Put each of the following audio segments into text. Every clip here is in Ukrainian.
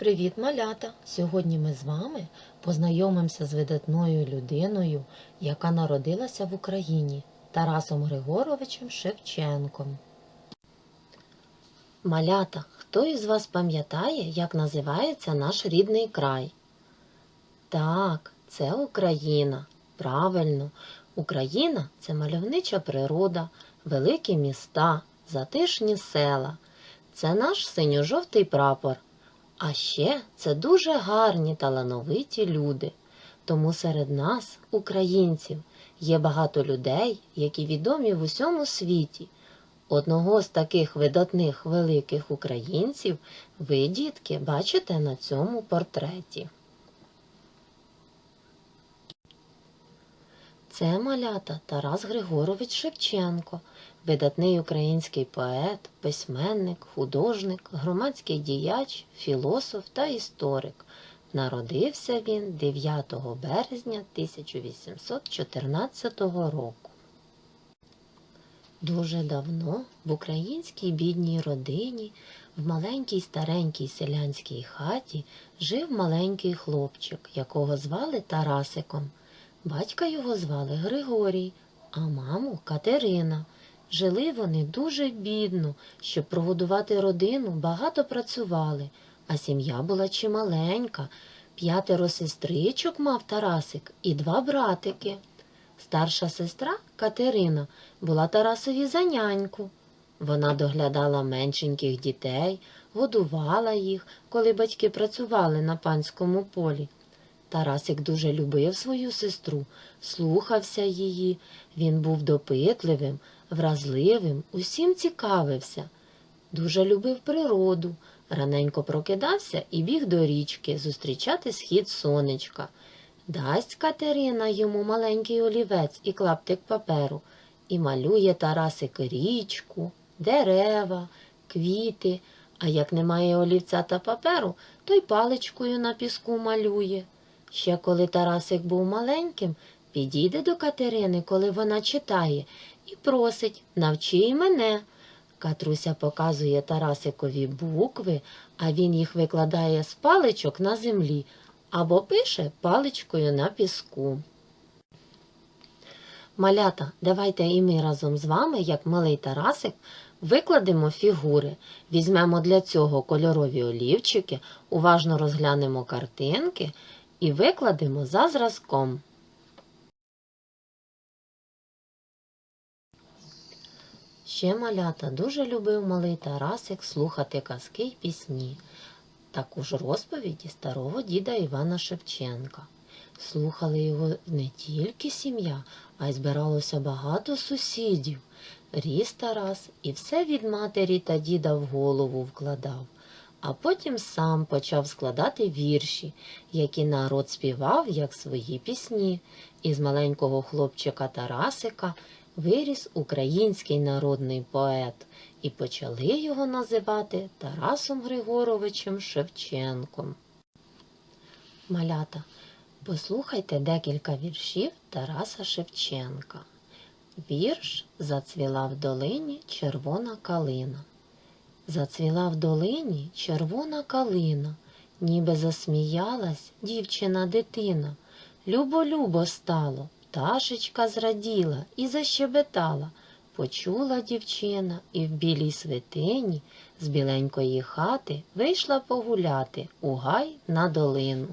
Привіт, малята! Сьогодні ми з вами познайомимося з видатною людиною, яка народилася в Україні Тарасом Григоровичем Шевченком. Малята, хто із вас пам'ятає, як називається наш рідний край? Так, це Україна. Правильно, Україна це мальовнича природа, великі міста, затишні села. Це наш синьо-жовтий прапор. А ще це дуже гарні талановиті люди. Тому серед нас, українців, є багато людей, які відомі в усьому світі. Одного з таких видатних великих українців ви, дітки, бачите на цьому портреті. Це малята Тарас Григорович Шевченко, видатний український поет, письменник, художник, громадський діяч, філософ та історик. Народився він 9 березня 1814 року. Дуже давно в українській бідній родині, в маленькій старенькій селянській хаті жив маленький хлопчик, якого звали Тарасиком. Батька його звали Григорій, а маму Катерина. Жили вони дуже бідно, щоб прогодувати родину, багато працювали, а сім'я була чималенька. П'ятеро сестричок мав Тарасик і два братики. Старша сестра Катерина була Тарасові за няньку. Вона доглядала меншеньких дітей, годувала їх, коли батьки працювали на панському полі. Тарасик дуже любив свою сестру, слухався її. Він був допитливим, вразливим, усім цікавився. Дуже любив природу, раненько прокидався і біг до річки зустрічати схід сонечка. Дасть Катерина йому маленький олівець і клаптик паперу, і малює Тарасик річку, дерева, квіти, а як немає олівця та паперу, то й паличкою на піску малює. Ще коли Тарасик був маленьким, підійде до Катерини, коли вона читає, і просить навчи й мене. Катруся показує Тарасикові букви, а він їх викладає з паличок на землі або пише паличкою на піску. Малята, давайте і ми разом з вами, як малий Тарасик, викладемо фігури. Візьмемо для цього кольорові олівчики, уважно розглянемо картинки і викладемо за зразком. Ще малята дуже любив малий Тарасик слухати казки й пісні, також розповіді старого діда Івана Шевченка. Слухали його не тільки сім'я, а й збиралося багато сусідів. Ріс Тарас і все від матері та діда в голову вкладав, а потім сам почав складати вірші, які народ співав, як свої пісні. Із маленького хлопчика Тарасика виріс український народний поет, і почали його називати Тарасом Григоровичем Шевченком. Малята, послухайте декілька віршів Тараса Шевченка. Вірш Зацвіла в долині червона калина. Зацвіла в долині червона калина, ніби засміялась дівчина дитина. Любо-любо стало, пташечка зраділа і защебетала. Почула дівчина і в білій свитині з біленької хати вийшла погуляти у гай на долину.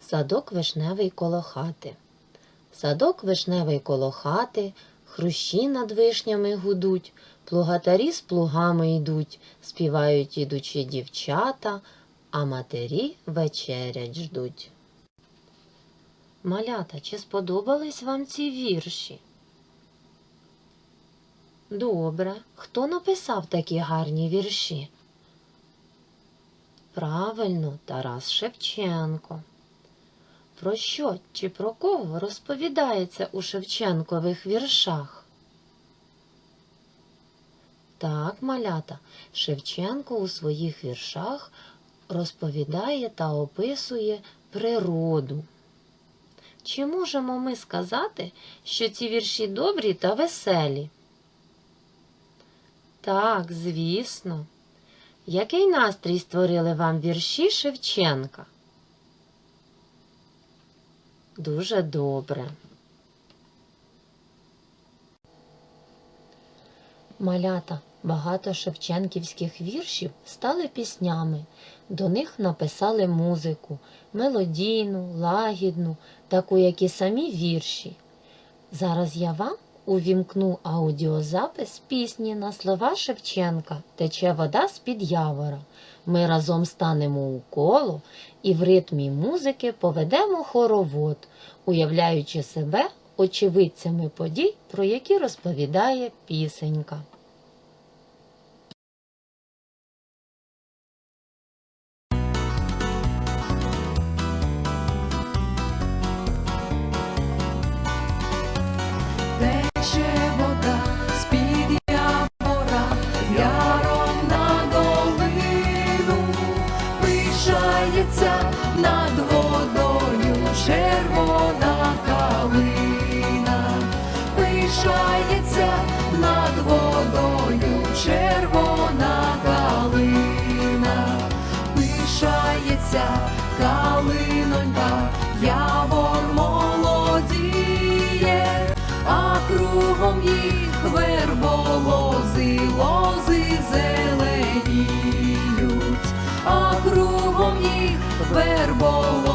Садок вишневий коло хати. Садок вишневий коло хати, хрущі над вишнями гудуть, плугатарі з плугами йдуть, співають ідучі дівчата, а матері вечерять ждуть. Малята, чи сподобались вам ці вірші? Добре. Хто написав такі гарні вірші? Правильно, Тарас Шевченко. Про що чи про кого розповідається у Шевченкових віршах? Так, малята, Шевченко у своїх віршах розповідає та описує природу. Чи можемо ми сказати, що ці вірші добрі та веселі? Так, звісно. який настрій створили вам вірші Шевченка? Дуже добре. Малята, багато шевченківських віршів стали піснями. До них написали музику, мелодійну, лагідну, таку, як і самі вірші. Зараз я вам увімкну аудіозапис пісні на слова Шевченка Тече вода з-під явора. Ми разом станемо у коло і в ритмі музики поведемо хоровод, уявляючи себе очевидцями подій, про які розповідає пісенька. Яром на долину, пишається над водою червона калина, пишається над водою червона калина, пишається калинонька, for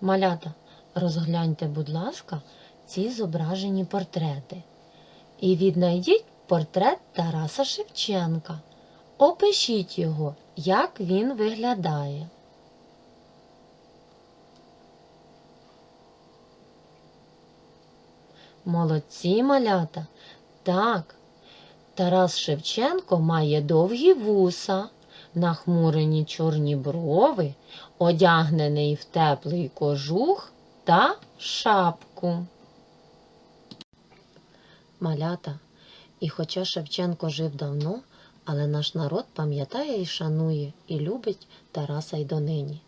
Малята, розгляньте, будь ласка, ці зображені портрети. І віднайдіть портрет Тараса Шевченка. Опишіть його, як він виглядає. Молодці малята. Так, Тарас Шевченко має довгі вуса, нахмурені чорні брови, одягнений в теплий кожух та шапку. Малята. І хоча Шевченко жив давно, але наш народ пам'ятає і шанує, і любить Тараса й донині.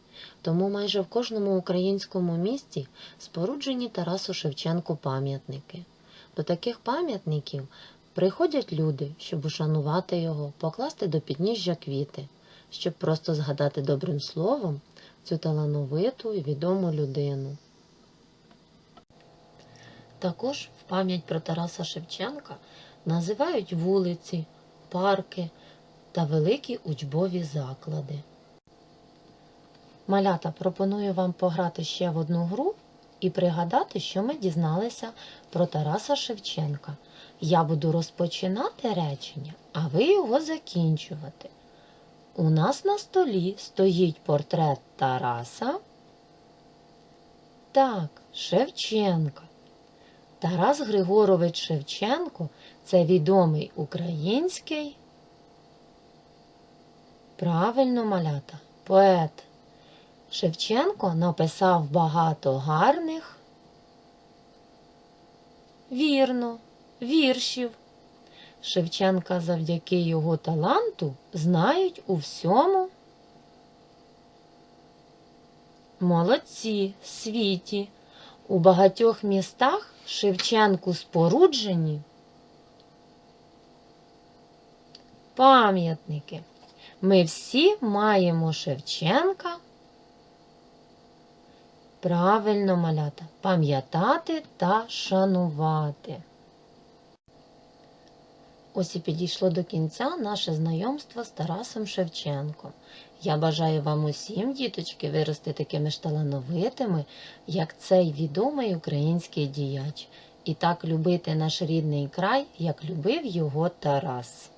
Тому майже в кожному українському місті споруджені Тарасу Шевченку пам'ятники. До таких пам'ятників приходять люди, щоб ушанувати його, покласти до підніжжя квіти, щоб просто згадати добрим словом цю талановиту і відому людину. Також в пам'ять про Тараса Шевченка називають вулиці, парки та великі учбові заклади. Малята пропоную вам пограти ще в одну гру і пригадати, що ми дізналися про Тараса Шевченка. Я буду розпочинати речення, а ви його закінчувати. У нас на столі стоїть портрет Тараса. Так, Шевченка. Тарас Григорович Шевченко це відомий український. Правильно малята, поет. Шевченко написав багато гарних. Вірно, віршів. Шевченка завдяки його таланту знають у всьому. Молодці світі. У багатьох містах Шевченку споруджені пам'ятники. Ми всі маємо Шевченка. Правильно малята, пам'ятати та шанувати. Ось і підійшло до кінця наше знайомство з Тарасом Шевченком. Я бажаю вам усім, діточки, вирости такими ж талановитими, як цей відомий український діяч, і так любити наш рідний край, як любив його Тарас.